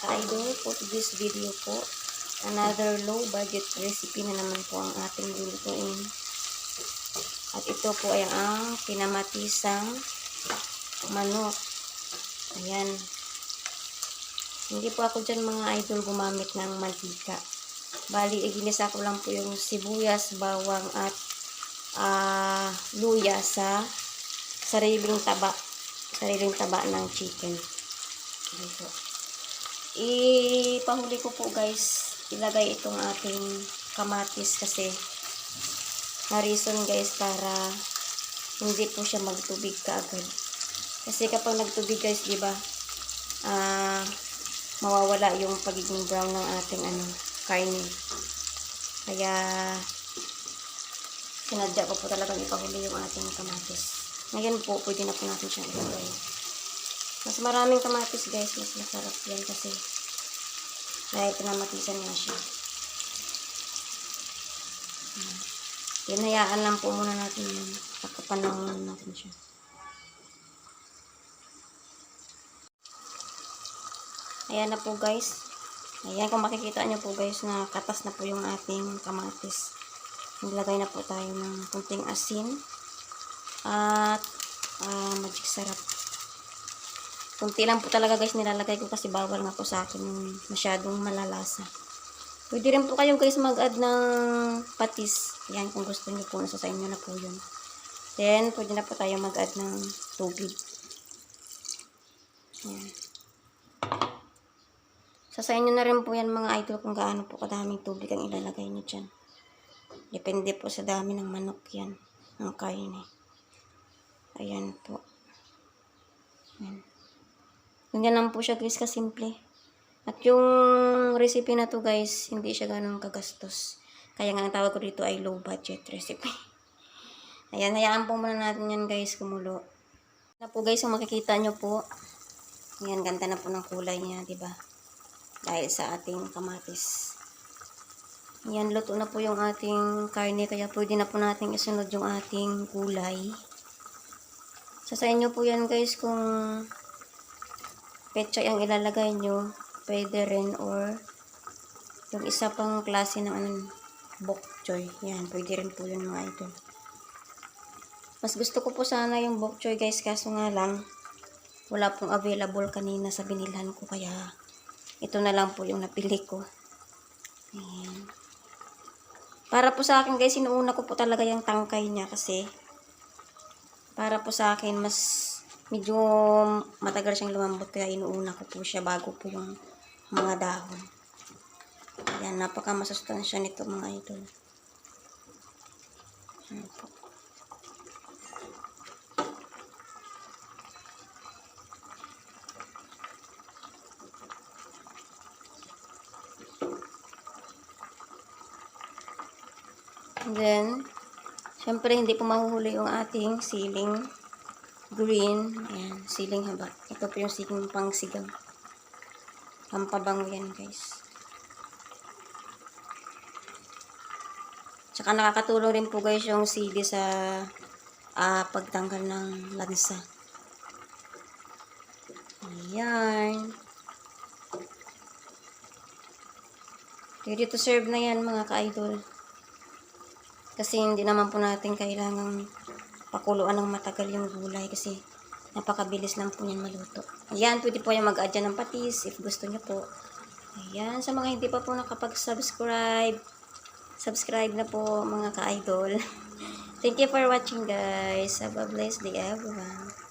ka-idol, for this video po, another low budget recipe na naman po ang ating lulutuin. At ito po ay ang pinamatisang manok. Ayan. Hindi po ako dyan mga idol gumamit ng mantika. Bali, iginisa ko lang po yung sibuyas, bawang at ah, luya sa sariling taba. Sariling taba ng chicken. Dito. Ipahuli ko po guys, ilagay itong ating kamatis kasi na reason guys para hindi po siya magtubig kaagad. Kasi kapag nagtubig guys, di ba? Ah, mawawala yung pagiging brown ng ating ano, karne. Kaya sinadya ko po talagang ipahuli yung ating kamatis. Ngayon po, pwede na po natin siyang ilagay. Mas maraming kamatis guys, mas masarap yan kasi dahil pinamatisan nga siya. Hinayaan lang po muna natin yun. Pagkapanahon natin siya. Ayan na po guys. Ayan kung makikita nyo po guys na katas na po yung ating kamatis. Naglagay na po tayo ng kunting asin at ah, magic sarap. Kunti lang po talaga guys nilalagay ko kasi bawal nga po sa akin masyadong malalasa. Pwede rin po kayo guys mag-add ng patis. Yan kung gusto niyo po. Nasa sa inyo na po yun. Then, pwede na po tayo mag-add ng tubig. Yan. Sa sa inyo na rin po yan mga idol kung gaano po kadaming tubig ang ilalagay niyo dyan. Depende po sa dami ng manok yan. Ng kain eh. Ayan po. Ayan. Ganyan lang po siya guys kasimple. At yung recipe na to guys, hindi siya ganun kagastos. Kaya nga ang tawag ko dito ay low budget recipe. Ayan, hayaan po muna natin yan guys kumulo. Na po guys, kung makikita nyo po, yan, ganda na po ng kulay niya, di ba? Dahil sa ating kamatis. Yan, luto na po yung ating karne, kaya pwede na po natin isunod yung ating kulay. So, sa po yan guys, kung petsa ang ilalagay nyo, pwede rin or yung isa pang klase ng ano, bok choy. Yan, pwede rin po yun mga idol. Mas gusto ko po sana yung bok choy guys, kaso nga lang, wala pong available kanina sa binilhan ko, kaya ito na lang po yung napili ko. Ayan. Para po sa akin guys, inuuna ko po talaga yung tangkay niya kasi para po sa akin mas medyo matagal siyang lumambot kaya inuuna ko po siya bago po yung mga dahon. Ayan, napaka masustansya nito mga idol. Ayan po. And then, syempre hindi po mahuhuli yung ating siling green. Ayan, siling haba. Ito po yung siling pang sigang. Pampabango yan, guys. Tsaka nakakatulong rin po guys yung sili sa ah, pagtanggal ng lansa. Ayan. Ready to serve na yan mga ka-idol. Kasi hindi naman po natin kailangang pakuluan ng matagal yung gulay kasi napakabilis lang po yan maluto. Ayan, pwede po yung mag-add ng patis if gusto nyo po. Ayan, sa mga hindi pa po nakapag-subscribe, subscribe na po mga ka-idol. Thank you for watching guys. Have a blessed day everyone.